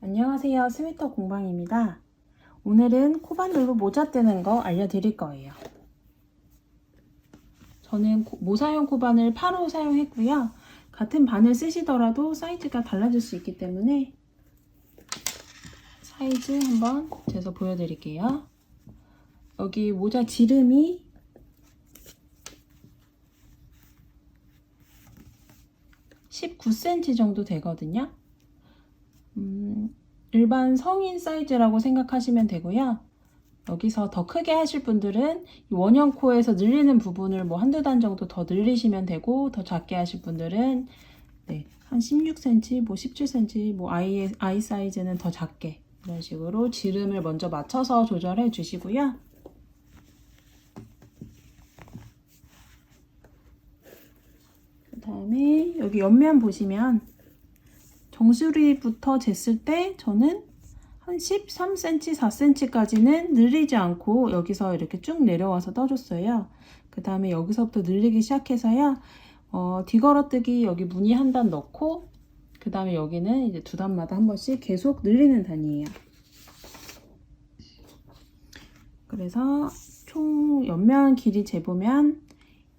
안녕하세요. 스웨터 공방입니다. 오늘은 코바늘로 모자 뜨는 거 알려드릴 거예요. 저는 코- 모사용 코바늘 8호 사용했고요. 같은 바늘 쓰시더라도 사이즈가 달라질 수 있기 때문에 사이즈 한번 재서 보여드릴게요. 여기 모자 지름이 19cm 정도 되거든요. 음, 일반 성인 사이즈라고 생각하시면 되고요. 여기서 더 크게 하실 분들은 이 원형 코에서 늘리는 부분을 뭐 한두 단 정도 더 늘리시면 되고 더 작게 하실 분들은 네, 한 16cm, 뭐 17cm, 뭐 아이, 아이 사이즈는 더 작게 이런 식으로 지름을 먼저 맞춰서 조절해 주시고요. 그 다음에 여기 옆면 보시면 정수리부터 쟀을 때 저는 한 13cm, 4cm까지는 늘리지 않고 여기서 이렇게 쭉 내려와서 떠줬어요. 그 다음에 여기서부터 늘리기 시작해서요. 어, 뒤걸어뜨기 여기 무늬 한 단 넣고 그 다음에 여기는 이제 두 단마다 한 번씩 계속 늘리는 단이에요. 그래서 총 옆면 길이 재보면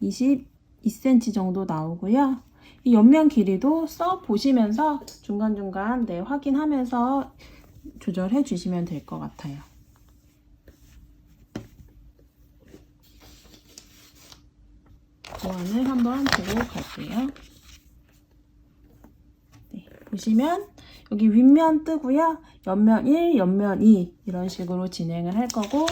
22cm 정도 나오고요. 이 옆면 길이도 써 보시면서 중간중간 네, 확인하면서 조절해 주시면 될 것 같아요. 보안을 한번 보고 갈게요. 네, 보시면 여기 윗면 뜨고요. 옆면 1, 옆면 2 이런 식으로 진행을 할 거고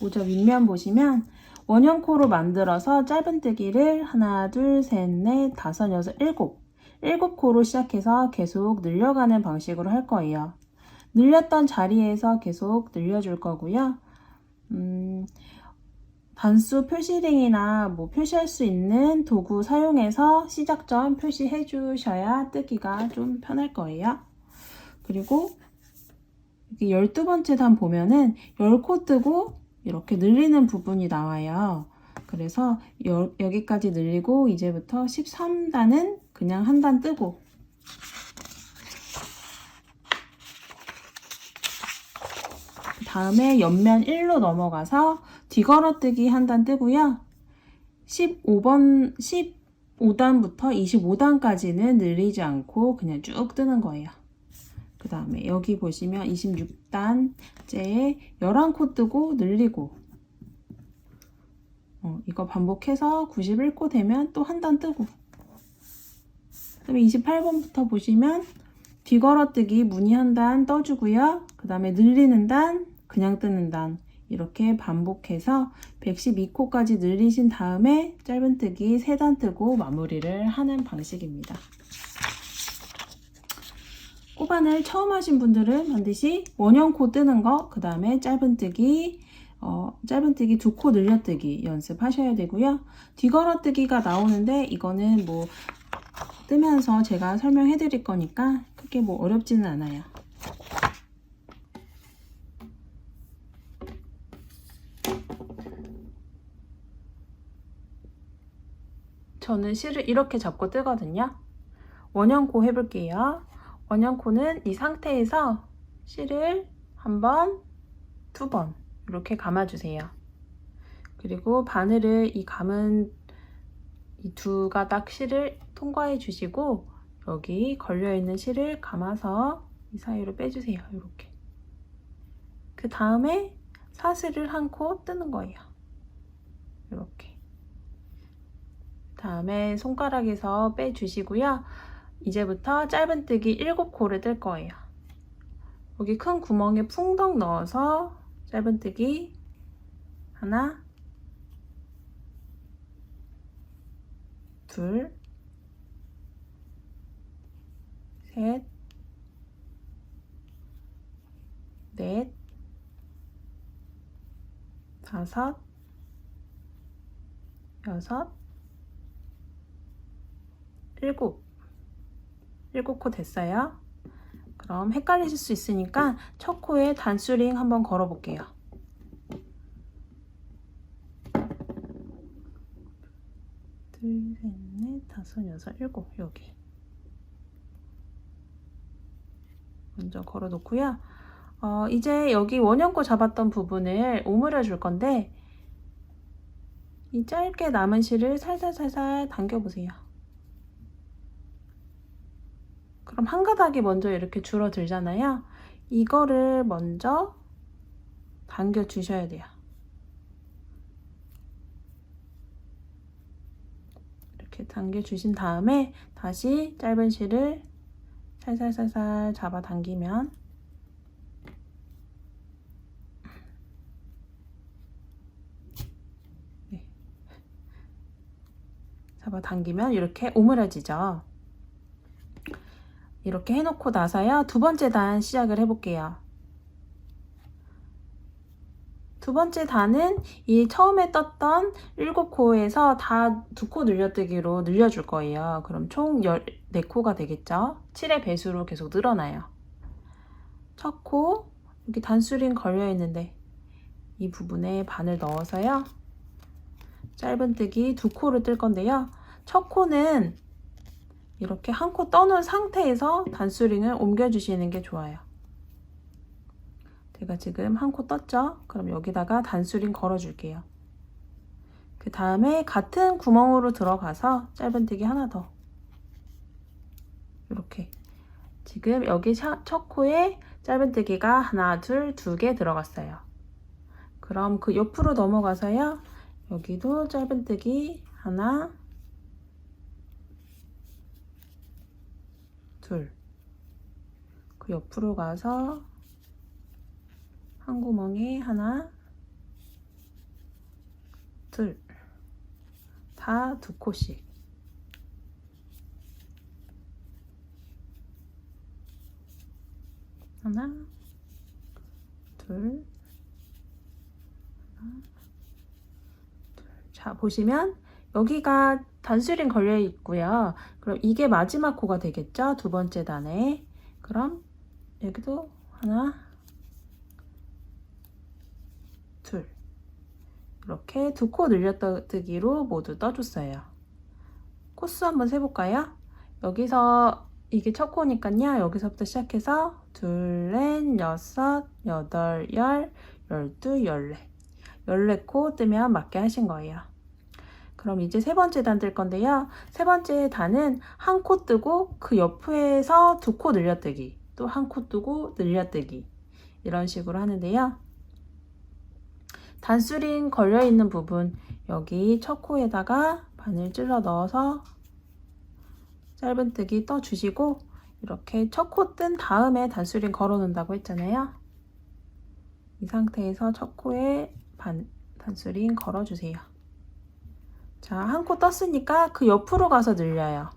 모자 윗면 보시면 원형 코로 만들어서 짧은뜨기를 하나, 둘, 셋, 넷, 다섯, 여섯, 일곱 일곱 코로 시작해서 계속 늘려가는 방식으로 할 거예요. 늘렸던 자리에서 계속 늘려줄 거고요. 음, 단수 표시링이나 뭐 표시할 수 있는 도구 사용해서 시작점 표시해 주셔야 뜨기가 좀 편할 거예요. 그리고 여기 12번째 단 보면은 10코 뜨고 이렇게 늘리는 부분이 나와요. 그래서 여, 여기까지 늘리고 이제부터 13단은 그냥 한 단 뜨고 다음에 옆면 1로 넘어가서 뒤걸어뜨기 한 단 뜨고요. 15번 15단부터 25단까지는 늘리지 않고 그냥 쭉 뜨는 거예요. 그 다음에 여기 보시면 26 단째에 11코 뜨고 늘리고 어, 이거 반복해서 91코 되면 또 한 단 뜨고 그 다음에 28번부터 보시면 뒤걸어뜨기 무늬 한 단 떠주고요. 그 다음에 늘리는 단, 그냥 뜨는 단 이렇게 반복해서 112코까지 늘리신 다음에 짧은뜨기 3단 뜨고 마무리를 하는 방식입니다. 꼬반을 처음 하신 분들은 반드시 원형코 뜨는 거, 그 다음에 짧은뜨기, 어, 짧은뜨기 두 코 늘려뜨기 연습하셔야 되고요. 뒤걸어뜨기가 나오는데 이거는 뭐 뜨면서 제가 설명해 드릴 거니까 크게 뭐 어렵지는 않아요. 저는 실을 이렇게 잡고 뜨거든요. 원형코 해볼게요. 원형코는 이 상태에서 실을 한 번, 두 번 이렇게 감아주세요. 그리고 바늘을 이 감은 이 두 가닥 실을 통과해 주시고 여기 걸려있는 실을 감아서 이 사이로 빼주세요. 이렇게. 그 다음에 사슬을 한 코 뜨는 거예요. 이렇게. 다음에 손가락에서 빼주시고요. 이제부터 짧은뜨기 7코를 뜰 거예요. 여기 큰 구멍에 풍덩 넣어서 짧은뜨기 하나, 둘, 셋, 넷, 다섯, 여섯, 일곱. 일곱 코 됐어요. 그럼 헷갈리실 수 있으니까 첫 코에 단수링 한번 걸어 볼게요. 둘, 셋, 넷, 다섯, 여섯, 일곱 여기 먼저 걸어 놓고요. 어, 이제 여기 원형코 잡았던 부분을 오므려 줄 건데 이 짧게 남은 실을 살살살살 당겨 보세요. 그럼 한 가닥이 먼저 이렇게 줄어들잖아요. 이거를 먼저 당겨 주셔야 돼요. 이렇게 당겨 주신 다음에 다시 짧은 실을 살살살살 잡아 당기면 네. 잡아 당기면 이렇게 오므라지죠. 이렇게 해놓고 나서요. 두 번째 단 시작을 해볼게요. 두 번째 단은 이 처음에 떴던 일곱 코에서 다 두 코 늘려뜨기로 늘려줄 거예요. 그럼 총 14코가 되겠죠? 7의 배수로 계속 늘어나요. 첫 코, 여기 단수링 걸려 있는데 이 부분에 바늘 넣어서요. 짧은뜨기 두 코를 뜰 건데요. 첫 코는 이렇게 한 코 떠놓은 상태에서 단수링을 옮겨주시는 게 좋아요. 제가 지금 한 코 떴죠? 그럼 여기다가 단수링 걸어줄게요. 그 다음에 같은 구멍으로 들어가서 짧은뜨기 하나 더. 이렇게. 지금 여기 첫 코에 짧은뜨기가 하나, 둘, 두 개 들어갔어요. 그럼 그 옆으로 넘어가서요. 여기도 짧은뜨기 하나, 둘. 그 옆으로 가서 한 구멍에 하나, 둘. 다 두 코씩. 하나, 둘, 하나, 둘. 자, 보시면 여기가 단수링 걸려 있고요. 그럼 이게 마지막 코가 되겠죠? 두 번째 단에. 그럼 여기도 하나, 둘. 이렇게 두 코 늘려뜨기로 모두 떠줬어요. 코수 한번 세볼까요? 여기서 이게 첫 코니까요. 여기서부터 시작해서 둘, 넷, 여섯, 여덟, 열, 열두, 열네. 열네 코 뜨면 맞게 하신 거예요. 그럼 이제 세 번째 단 뜰 건데요. 세 번째 단은 한 코 뜨고 그 옆에서 두 코 늘려뜨기, 또 한 코 뜨고 늘려뜨기 이런 식으로 하는데요. 단수링 걸려있는 부분 여기 첫 코에다가 바늘 찔러 넣어서 짧은뜨기 떠주시고 이렇게 첫 코 뜬 다음에 단수링 걸어 놓는다고 했잖아요. 이 상태에서 첫 코에 반, 단수링 걸어주세요. 자, 한 코 떴으니까 그 옆으로 가서 늘려요.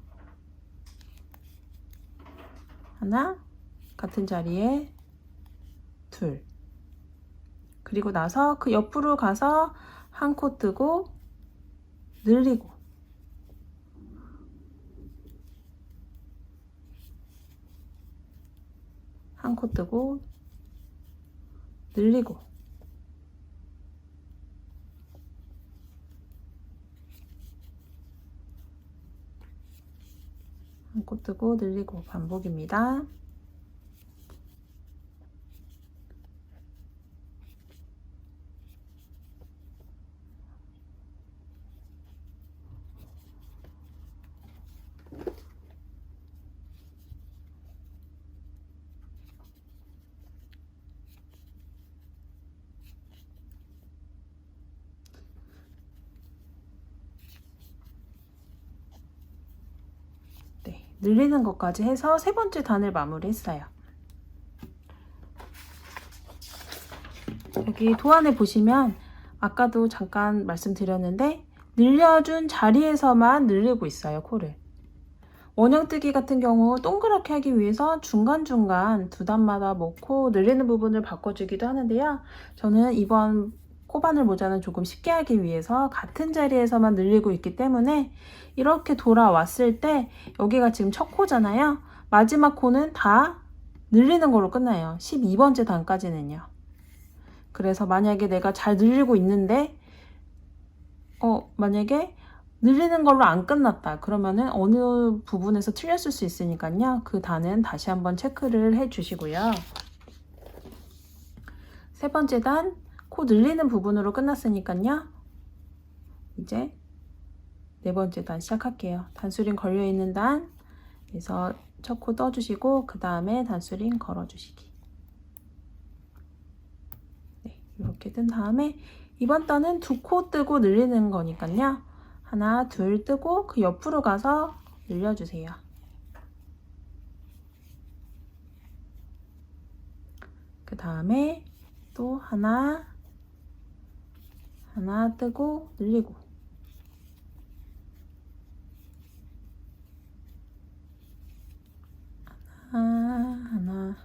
하나, 같은 자리에 둘. 그리고 나서 그 옆으로 가서 한 코 뜨고 늘리고 한 코 뜨고 늘리고 한코 뜨고 늘리고 반복입니다. 네, 늘리는 것까지 해서 세 번째 단을 마무리했어요. 여기 도안에 보시면 아까도 잠깐 말씀드렸는데 늘려준 자리에서만 늘리고 있어요, 코를. 원형뜨기 같은 경우 동그랗게 하기 위해서 중간중간 두 단마다 먹고 늘리는 부분을 바꿔주기도 하는데요. 저는 이번 코바늘 모자는 조금 쉽게 하기 위해서 같은 자리에서만 늘리고 있기 때문에 이렇게 돌아왔을 때 여기가 지금 첫 코잖아요. 마지막 코는 다 늘리는 걸로 끝나요. 12번째 단까지는요. 그래서 만약에 내가 잘 늘리고 있는데 어 만약에 늘리는 걸로 안 끝났다. 그러면은 어느 부분에서 틀렸을 수 있으니까요. 그 단은 다시 한번 체크를 해 주시고요. 세 번째 단, 코 늘리는 부분으로 끝났으니까요. 이제 네 번째 단 시작할게요. 단수링 걸려있는 단, 그래서 첫 코 떠주시고, 그 다음에 단수링 걸어주시기. 네, 이렇게 뜬 다음에, 이번 단은 두 코 뜨고 늘리는 거니까요. 하나, 둘 뜨고 그 옆으로 가서 늘려주세요. 그 다음에 또 하나, 하나 뜨고 늘리고. 하나, 하나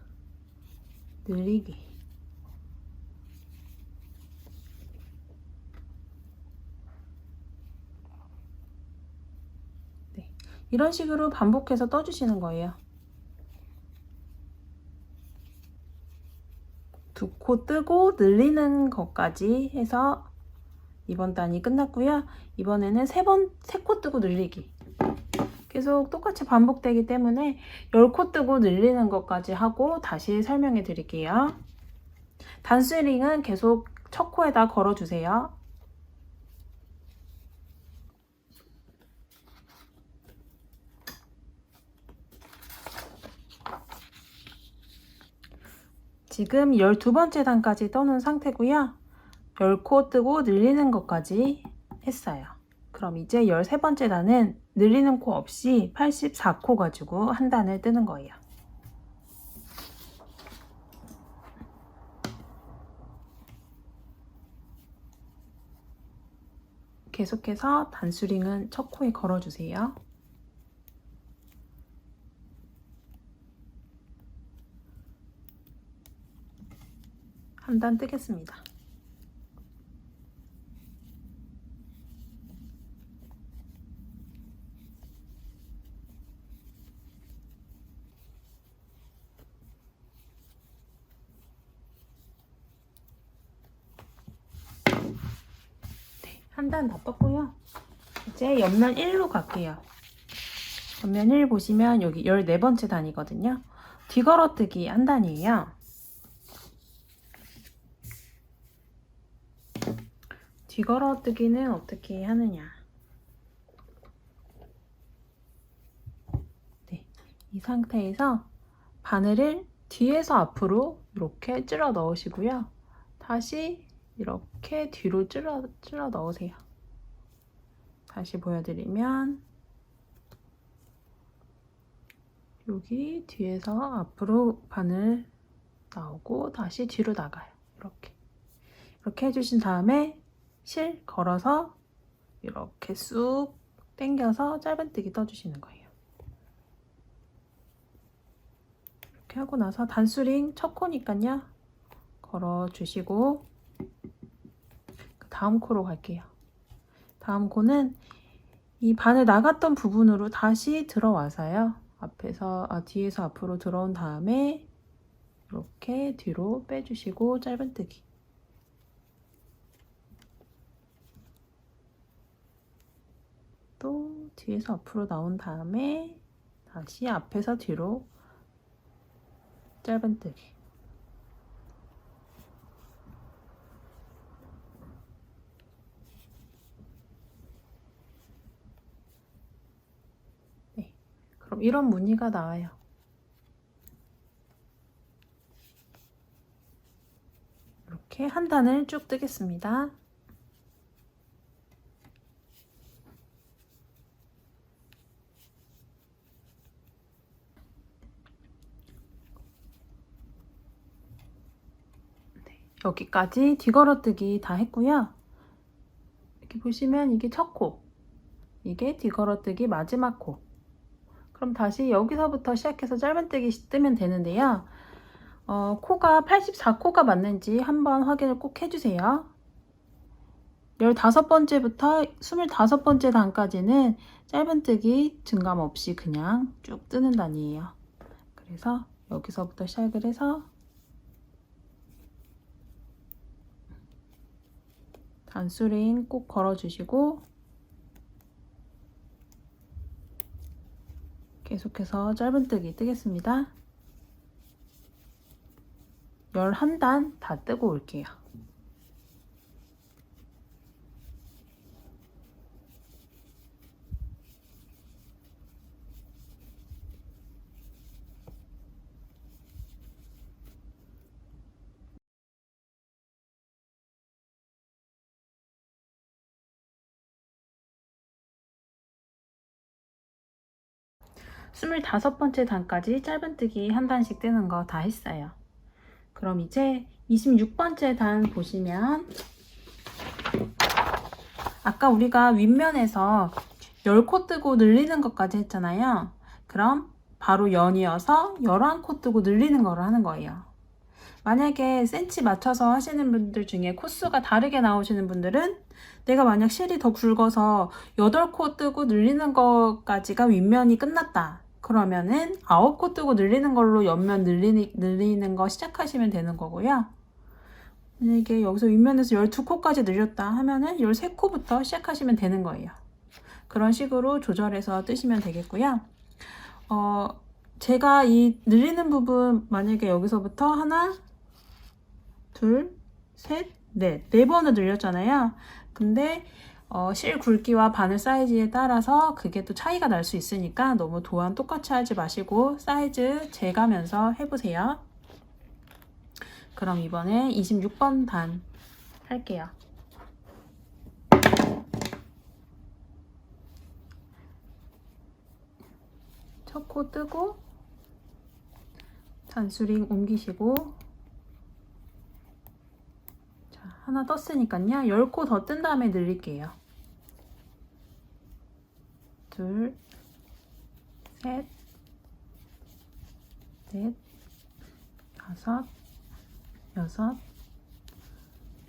늘리기. 이런 식으로 반복해서 떠주시는 거예요. 두 코 뜨고 늘리는 것까지 해서 이번 단이 끝났고요. 이번에는 세 번, 세 코 뜨고 늘리기. 계속 똑같이 반복되기 때문에 10코 뜨고 늘리는 것까지 하고 다시 설명해 드릴게요. 단스링은 계속 첫 코에다 걸어주세요. 지금 12번째 단까지 떠놓은 상태고요. 10코 뜨고 늘리는 것까지 했어요. 그럼 이제 13번째 단은 늘리는 코 없이 84코 가지고 한 단을 뜨는 거예요. 계속해서 단수링은 첫 코에 걸어주세요. 한 단 뜨겠습니다. 네, 한단다 떴고요. 이제 옆면 1로 갈게요. 옆면 1 보시면 여기 14번째 단이거든요. 뒤걸어뜨기 한 단이에요. 뒤걸어뜨기는 어떻게 하느냐? 네, 이 상태에서 바늘을 뒤에서 앞으로 이렇게 찔러 넣으시고요. 다시 이렇게 뒤로 찔러, 찔러 넣으세요. 다시 보여드리면 여기 뒤에서 앞으로 바늘 나오고 다시 뒤로 나가요. 이렇게 이렇게 해주신 다음에 실 걸어서 이렇게 쑥 당겨서 짧은뜨기 떠주시는 거예요. 이렇게 하고 나서 단수링 첫 코니까요. 걸어주시고 그 다음 코로 갈게요. 다음 코는 이 바늘 나갔던 부분으로 다시 들어와서요. 앞에서 아, 뒤에서 앞으로 들어온 다음에 이렇게 뒤로 빼주시고 짧은뜨기 또 뒤에서 앞으로 나온 다음에 다시 앞에서 뒤로 짧은뜨기 네, 그럼 이런 무늬가 나와요. 이렇게 한 단을 쭉 뜨겠습니다. 여기까지 뒤걸어뜨기 다 했고요. 이렇게 보시면 이게 첫 코, 이게 뒤걸어뜨기 마지막 코. 그럼 다시 여기서부터 시작해서 짧은뜨기 뜨면 되는데요. 어, 코가 84코가 맞는지 한번 확인을 꼭 해주세요. 15번째부터 25번째 단까지는 짧은뜨기 증감 없이 그냥 쭉 뜨는 단이에요. 그래서 여기서부터 시작을 해서 단수링 꼭 걸어주시고 계속해서 짧은뜨기 뜨겠습니다. 11단 다 뜨고 올게요. 스물다섯 번째 단까지 짧은뜨기 한 단씩 뜨는 거 다 했어요. 그럼 이제 26번째 단 보시면 아까 우리가 윗면에서 10코 뜨고 늘리는 것까지 했잖아요. 그럼 바로 연이어서 11코 뜨고 늘리는 거를 하는 거예요. 만약에 센치 맞춰서 하시는 분들 중에 코수가 다르게 나오시는 분들은 내가 만약 실이 더 굵어서 8코 뜨고 늘리는 것까지가 윗면이 끝났다. 그러면은 9코 뜨고 늘리는 걸로 옆면 늘리는, 늘리는 거 시작하시면 되는 거고요. 만약에 여기서 윗면에서 12코까지 늘렸다 하면은 13코부터 시작하시면 되는 거예요. 그런 식으로 조절해서 뜨시면 되겠고요. 어, 제가 이 늘리는 부분 만약에 여기서부터 하나, 둘, 셋, 넷, 네 번을 늘렸잖아요. 근데 어, 실 굵기와 바늘 사이즈에 따라서 그게 또 차이가 날 수 있으니까 너무 도안 똑같이 하지 마시고 사이즈 재가면서 해보세요. 그럼 이번에 26번 단 할게요. 첫 코 뜨고 단수링 옮기시고 자 하나 떴으니까요 10코 더 뜬 다음에 늘릴게요 둘, 셋, 넷, 다섯, 여섯,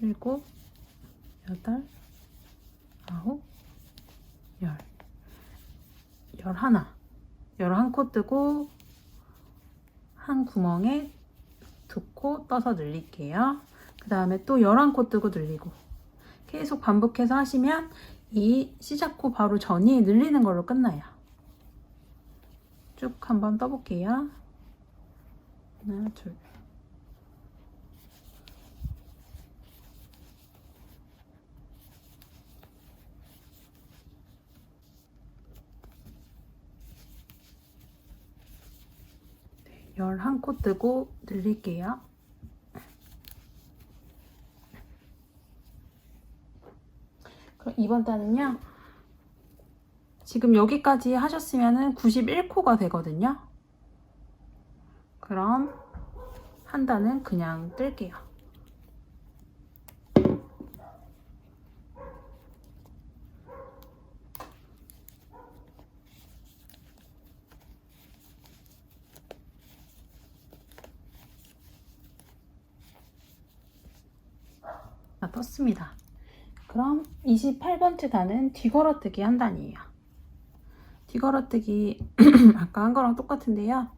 일곱, 여덟, 아홉, 열. 열하나. 열한 코 뜨고 한 구멍에 두 코 떠서 늘릴게요. 그 다음에 또 열한 코 뜨고 늘리고 계속 반복해서 하시면 이 시작코 바로 전이 늘리는 걸로 끝나요. 쭉 한번 떠볼게요. 하나, 둘. 네, 11코 뜨고 늘릴게요. 그럼 이번 단은요. 지금 여기까지 하셨으면 91코가 되거든요. 그럼 한 단은 그냥 뜰게요. 자, 떴습니다. 그럼 28번째 단은 뒤걸어뜨기 한 단이에요. 뒤걸어뜨기 아까 한 거랑 똑같은데요.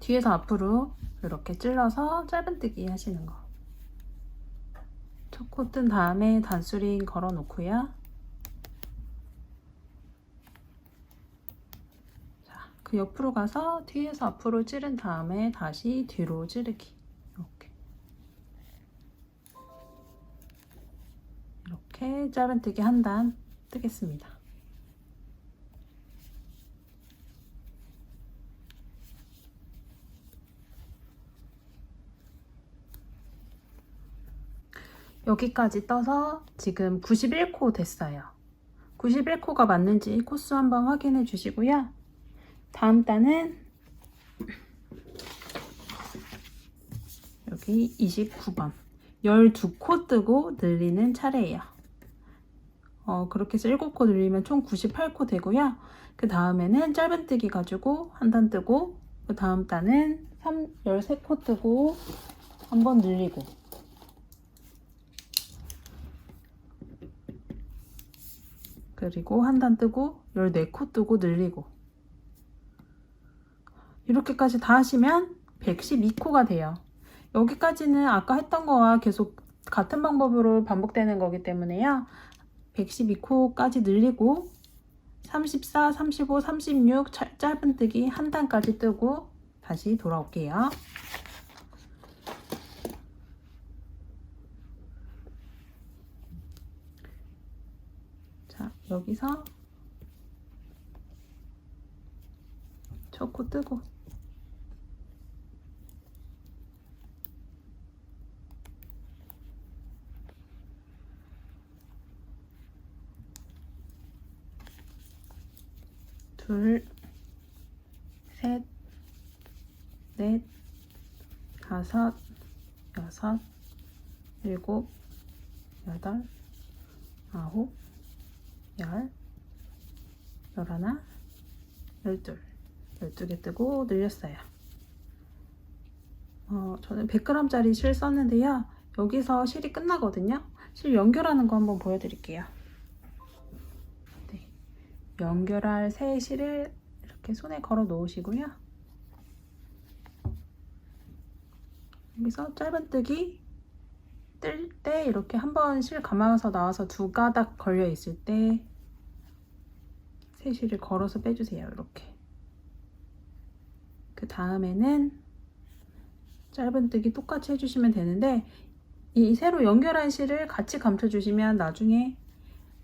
뒤에서 앞으로 이렇게 찔러서 짧은뜨기 하시는 거. 첫 코 뜬 다음에 단수링 걸어 놓고요. 자, 그 옆으로 가서 뒤에서 앞으로 찌른 다음에 다시 뒤로 찌르기. 이렇게 짧은뜨기 한 단 뜨겠습니다. 여기까지 떠서 지금 91코 됐어요. 91코가 맞는지 코수 한번 확인해 주시고요. 다음 단은 여기 29번 12코 뜨고 늘리는 차례예요. 어, 그렇게 해서 7코 늘리면 총 98코 되고요. 그 다음에는 짧은뜨기 가지고 한 단 뜨고 그 다음 단은 3, 13코 뜨고 한 번 늘리고 그리고 한 단 뜨고 14코 뜨고 늘리고 이렇게까지 다 하시면 112코가 돼요. 여기까지는 아까 했던 거와 계속 같은 방법으로 반복되는 거기 때문에요. 112코까지 늘리고 34, 35, 36 차- 짧은뜨기 한 단까지 뜨고 다시 돌아올게요. 자, 여기서 첫 코 뜨고 둘, 셋, 넷, 다섯, 여섯, 일곱, 여덟, 아홉, 열, 열하나, 열둘, 열두 개 뜨고 늘렸어요. 어, 저는 100g짜리 실 썼는데요. 여기서 실이 끝나거든요. 실 연결하는 거 한번 보여드릴게요. 네. 연결할 새 실을 이렇게 손에 걸어 놓으시고요. 여기서 짧은뜨기 뜰 때 이렇게 한 번 실 감아서 나와서 두 가닥 걸려 있을 때 새 실을 걸어서 빼주세요. 이렇게. 그 다음에는 짧은뜨기 똑같이 해주시면 되는데 이 새로 연결한 실을 같이 감춰주시면 나중에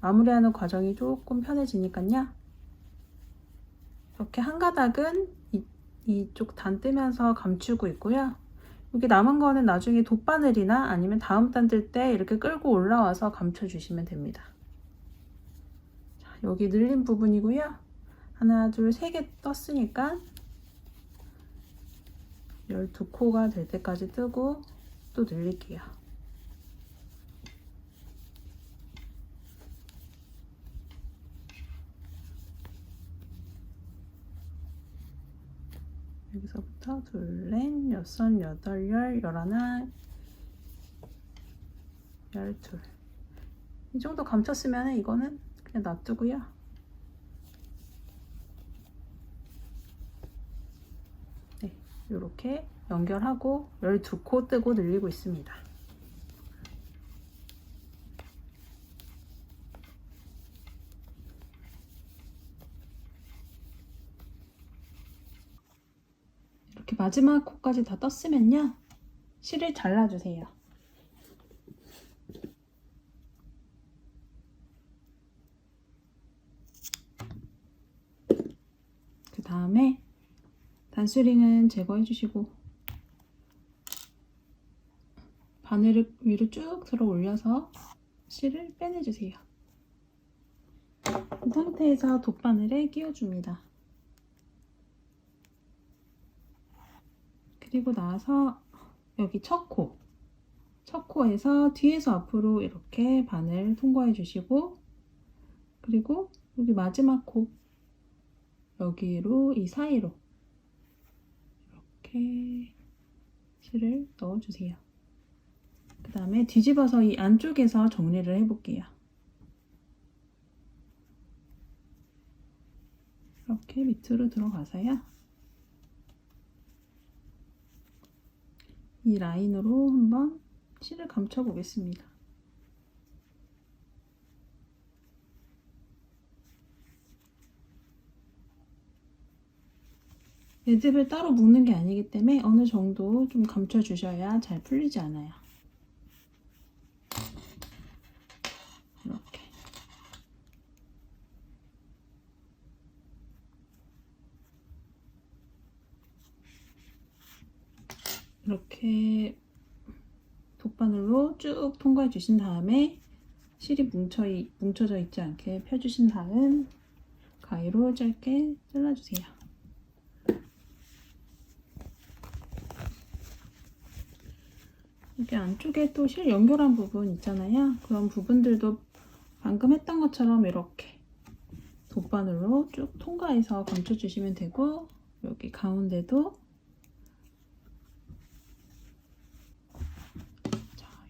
마무리하는 과정이 조금 편해지니까요. 이렇게 한 가닥은 이, 이쪽 단 뜨면서 감추고 있고요. 여기 남은 거는 나중에 돗바늘이나 아니면 다음 단 뜰 때 이렇게 끌고 올라와서 감춰주시면 됩니다. 자, 여기 늘린 부분이고요. 하나, 둘, 세 개 떴으니까 12코가 될 때까지 뜨고 또 늘릴게요. 여기서부터 둘, 넷, 여섯, 여덟, 열, 열하나, 열둘. 이 정도 감췄으면 이거는 그냥 놔두고요. 네, 이렇게 연결하고 12코 뜨고 늘리고 있습니다. 이렇게 마지막 코까지 다 떴으면요. 실을 잘라주세요. 그 다음에 단수링은 제거해 주시고 바늘을 위로 쭉 들어 올려서 실을 빼내주세요. 이 상태에서 돗바늘에 끼워줍니다. 그리고 나서 여기 첫 코, 첫 코에서 뒤에서 앞으로 이렇게 바늘 통과해 주시고 그리고 여기 마지막 코 여기로 이 사이로 이렇게 실을 넣어주세요. 그 다음에 뒤집어서 이 안쪽에서 정리를 해볼게요. 이렇게 밑으로 들어가서요. 이 라인으로 한번 실을 감춰 보겠습니다. 매듭을 따로 묶는 게 아니기 때문에 어느 정도 좀 감춰 주셔야 잘 풀리지 않아요. 이렇게. 이렇게 돗바늘로 쭉 통과해 주신 다음에 실이 뭉쳐, 이- 뭉쳐져 있지 않게 펴주신 다음 가위로 짧게 잘라주세요. 여기 안쪽에 또 실 연결한 부분 있잖아요. 그런 부분들도 방금 했던 것처럼 이렇게 돗바늘로 쭉 통과해서 감춰주시면 되고 여기 가운데도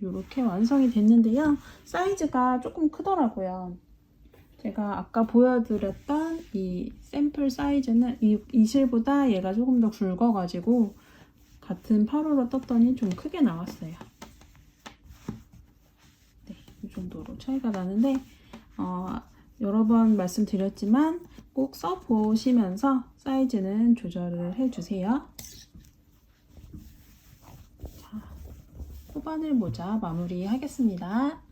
이렇게 완성이 됐는데요. 사이즈가 조금 크더라고요. 제가 아까 보여드렸던 이 샘플 사이즈는 이, 이 실보다 얘가 조금 더 굵어가지고 같은 8호로 떴더니 좀 크게 나왔어요. 네, 이 정도로 차이가 나는데 어, 여러 번 말씀드렸지만 꼭 써보시면서 사이즈는 조절을 해주세요. 후반을 모자 마무리하겠습니다.